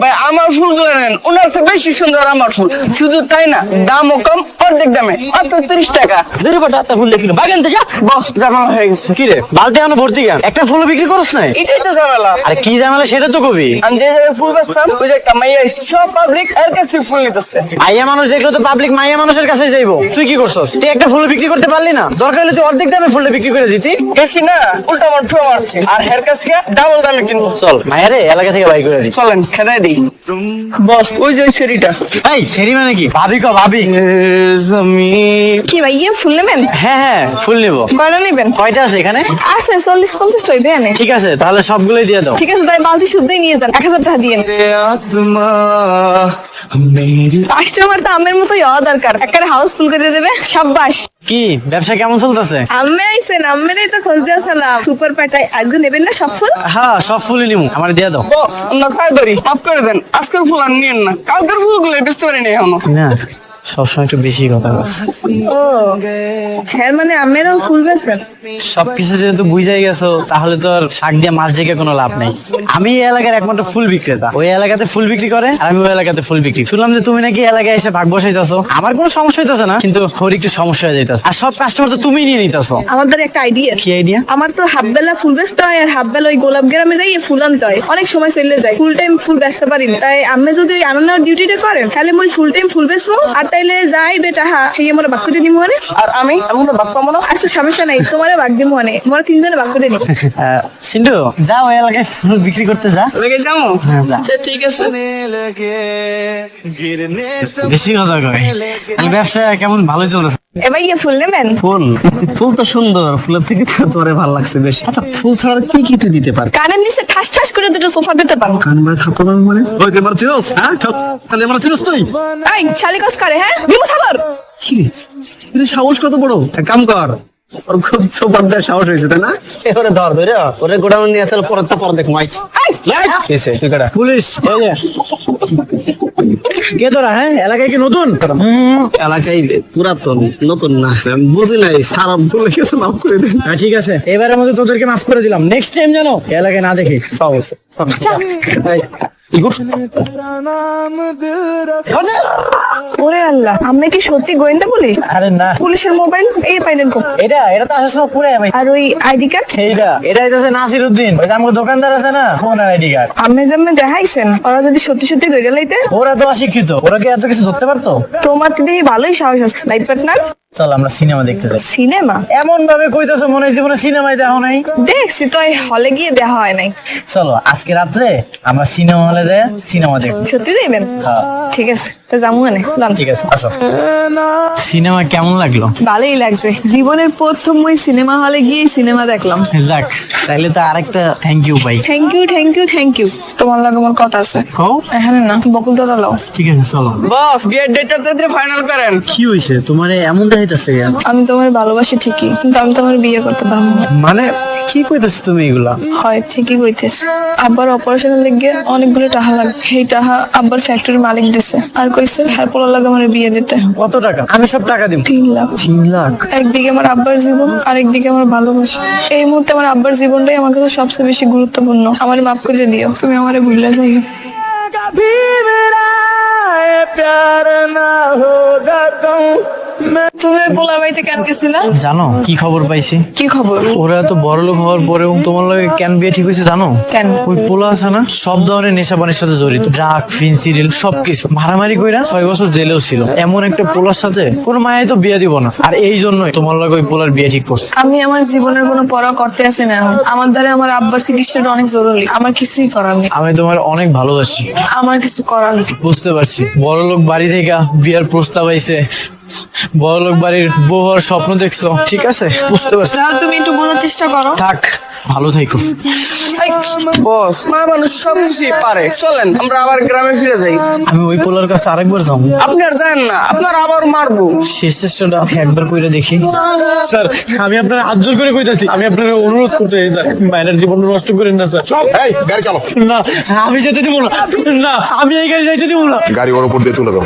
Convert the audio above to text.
ভাই, আমার ফুল নেন। ওনার চেয়ে বেশি সুন্দর আমার ফুল। শুধু তাই না, দামও কম অর্ধেক দামে মাত্র তিরিশ টাকা। ধরে পাটা তা ফুল দেখিল বাগান যা বস ঝামেলা হয়ে গেছে। কি রে? বালতি আনো ভর্তি কেন একটা ফুল বিক্রি করছ নাই? এটাই তো ঝামেলা। আরে কি জামালা সেটা তো কবি। আমি যে জায়গায় ফুল বেচতাম ওই যে একটা মাইয়া সব পাবলিক এর কাছ ফুল নিতেছে। মাইয়া মানুষ দেখলে তো পাবলিক মাইয়া মানুষের কাছে যাইবো। তুই কি করছস? তুই একটা ফুল বিক্রি করতে পারলি না? দরকার হলে তুই অর্ধেক দামে ফুলটা বিক্রি করে দিতি। বেশি না উল্টা আমার ঠুয়া মারছে। আর হের কাছ ডাবল দামে চল মাইয়া রে এলাকা থেকে বাই করে দি। চলেন খেদাই দিই। বস ওই যে সেরিটা এই সেরি মানে কি? ভাবি ক ভাবি। কি ভাই ইয়ে ফুল নেবেন? হ্যাঁ হ্যাঁ ফুল নিবো। কয়টা নেবেন? কয়টা আছে এখানে? আছে চল্লিশ পঞ্চাশ টাইপে আনে ঠিক আছে তাহলে সবগুলোই দিয়ে দাও। ঠিক আছে তাই বালতি শুদ্ধই নিয়ে যান এক হাজার টাকা দিয়ে। কাস্টমার তো আমের মতোই হওয়া দরকার। একটা হাউস ফুল করে দেবে সাব্বাস। কি ব্যবসা কেমন চলতেছে? আম্মে আইসেন আম্মেরাই তো খুঁজতে আসলাম। সুপার পাটাই আজকে নেবেন না সব ফুল? হ্যাঁ সব ফুলই নিবো আমার দিয়ে দাও। আমরা খাই ধরি মাফ করে দেন। আজকের ফুল আর নিয়েন না কালকের ফুলগুলো বেচতে পারিনি এখনও। না। সবসময় একটু বেশি কথা ও হ্যাঁ মানে আমেরাও সবকিছু যেহেতু বুঝাই গেছো তাহলে তো আর শাক দিয়ে মাছ ডেকে কোনো লাভ নেই। আমি এই এলাকার একমাত্র ফুল বিক্রেতা। ওই এলাকাতে ফুল বিক্রি করে আর আমি ওই এলাকাতে ফুল বিক্রি শুনলাম যে তুমি নাকি এলাকায় এসে ভাগ বসাইতেছো। আমার কোনো সমস্যা হইতেছে না কিন্তু ওর একটু সমস্যা হয়ে যাইতেছে। আর সব কাস্টমার তো তুমি নিয়ে নিতেছো। আমাদের একটা আইডিয়া কি আইডিয়া আমার তো হাফ বেলা ফুল বেচতে হয় আর হাফ বেলা ওই গোলাপ গ্রামে যাই ফুল আনতে হয়। অনেক সময় চলে যায় ফুল টাইম ফুল বেচতে পারি না। তাই আমি যদি আনানোর ডিউটিটা করেন তাহলে মই ফুল টাইম ফুল বেচবো আর তাইলে যাই বেটা হা সেই আমার বাক দিম দিব মানে? আর আমি? এমন বাপ পাবো না আচ্ছা সমস্যা নাই। তোমার বাক দিব মানে। তোমার তিনজনের বাক করে নি সিন্ধু যা ওই এলাকায় ফুল বিক্রি করতে যা। লাগে যাও। হ্যাঁ। আচ্ছা ঠিক আছে। বেশি কথা কয় ব্যবসা কেমন ভালো চলতেছে এবার ইয়ে ফুল নেবেন? ফুল? ফুল তো সুন্দর ফুলের থেকে তো তোরে ভালো লাগছে বেশি। আচ্ছা ফুল ছাড়া কি কি তুই দিতে পার কানের নিচে ঠাস ঠাস করে দুটো সোফা দিতে পারো কান মারা মানে ওই তুই আমার চিনোস হ্যাঁ? তাহলে চিনোস তুই। এই শালিকস করে হ্যাঁ? খাবার কি রে সাহস কত বড়? এক কাম কর। ওর খুব সাহস হয়েছে তাই না? এবারে ধর ধরে ওরে গোডাউন নিয়ে আসলে পরে তো পরে দেখ মাই পুলিশ! এই কে তোরা হ্যাঁ? এলাকায় কি নতুন? এলাকায় পুরাতন নতুন না। বুঝি নাই সারা বলে গেছে মাফ করে দেন। হ্যাঁ ঠিক আছে। এবারের মধ্যে তোদেরকে মাফ করে দিলাম। নেক্সট টাইম জানো এলাকায় না দেখি। সাহস ওরে আল্লাহ আপনি কি সত্যি গোয়েন্দা পুলিশ? আরে না। পুলিশের মোবাইল এই পাইলেন কো এটা এটা তো আসার সময় পুরে ভাই আর ওই আইডি কার্ড? এইটা এটা হইতেছে ওই আমার দোকানদার আছে না ফোন আইডি কার্ড। আপনি যেমন দেখাইছেন ওরা যদি সত্যি সত্যি ধরে লাইতে? ওরা তো অশিক্ষিত ওরা কি এত কিছু ধরতে পারতো? তোমার তো ভালোই সাহস আছে পার্টনার চল আমরা সিনেমা দেখতে যাই। সিনেমা? এমন ভাবে কইতেছো মনে হয় জীবনে সিনেমায় দেখো নাই। দেখছি তো হলে গিয়ে দেখা হয় নাই। চলো আজকে রাত্রে আমরা সিনেমা হলে যাই সিনেমা দেখব। সত্যি দেখবেন হ্যাঁ। ঠিক আছে তো যাব মানে লন। ঠিক আছে আসো। সিনেমা কেমন লাগল? ভালোই লাগছে। জীবনের প্রথম ওই সিনেমা হলে গিয়ে সিনেমা দেখলাম। যাক তাইলে তো আরেকটা থ্যাংক ইউ ভাই thank you thank you thank you তোমার লাগে আমার কথা আছে। কও? এখানে না বকুল দাদা লাও। ঠিক আছে চলো। বস গেট ডেটটা তাড়াতাড়ি ফাইনাল করেন। কি হইছে? তোমার এমন দেখাইতেছে আমি তোমার ভালোবাসি ঠিকই কিন্তু আমি তোমার বিয়ে করতে পারব না। মানে কি কইতেছ তুমি এগুলা? হয় ঠিকই কইতেছ। আব্বার অপারেশনের লেগে অনেকগুলো টাকা লাগে সেই টাকা আব্বার ফ্যাক্টরির মালিক দিছে। আর কইছে হ্যাঁ পোলা লাগে আমার বিয়ে দিতে। কত টাকা? আমি সব টাকা দিব তিন লাখ। তিন লাখ? একদিকে আমার আব্বার জীবন আর একদিকে আমার ভালোবাসা। এই মুহূর্তে আমার আব্বার জীবনটাই আমার কাছে সবচেয়ে বেশি গুরুত্বপূর্ণ। আমার মাফ করে দিও। তুমি আমারে ভুলে যাই তুমি পোলার বাড়িতে কেন গেছিলা? জানো কি খবর পাইছি? কি খবর? ওরা তো বড় লোক হওয়ার পরেও তোমার লাগে কেন বিয়ে ঠিক হয়েছে জানো? কেন? ওই পোলা আছে না সব ধরনের নেশা পানির সাথে জড়িত। ড্রাগ ফিনসিডিল সবকিছু। মারামারি কইরা ছয় বছর জেলেও ছিল। এমন একটা পোলার সাথে কোনো মায়াই তো বিয়ে দিব না। আর এই জন্যই তোমার লাগে ওই পোলার বিয়ে ঠিক করছে। আমি আমার জীবনের কোনো পড়া করতে আসি না এখন। আমার দ্বারা আমার আব্বার চিকিৎসাটা অনেক জরুরি। আমার কিছুই করার নেই। আমি তোমার অনেক ভালোবাসি। আমার কিছু করার নেই। বুঝতে পারছি। বড় লোক বাড়ি থেকে বিয়ার প্রস্তাব আইছে। বড় লোক বাড়ির বউ হওয়ার স্বপ্ন দেখছ? ঠিক আছে? বুঝতে পারছি তুমি একটু বোঝার চেষ্টা করো। থাক ভালো থাইকো বস মা মানুষ সব কিছুই পারে চলেন আমরা আবার গ্রামে ফিরে যাই আমি ওই পোলার কাছে আরেকবার যাব আপনি আর জানেন না আপনার আবার মারবো শেষ চেষ্টাটা একবার কইরা দেখি স্যার আমি আপনার আজ্জল করে কইতাছি আমি আপনার অনুরোধ করতে চাই স্যার মায়ের জীবন নষ্ট করেন না স্যার এই গাড়ি চালো না আমি যেতে দিব না না আমি এই গাড়ি যাইতে দিব না গাড়ি ওর উপর দিয়ে তুলে দাও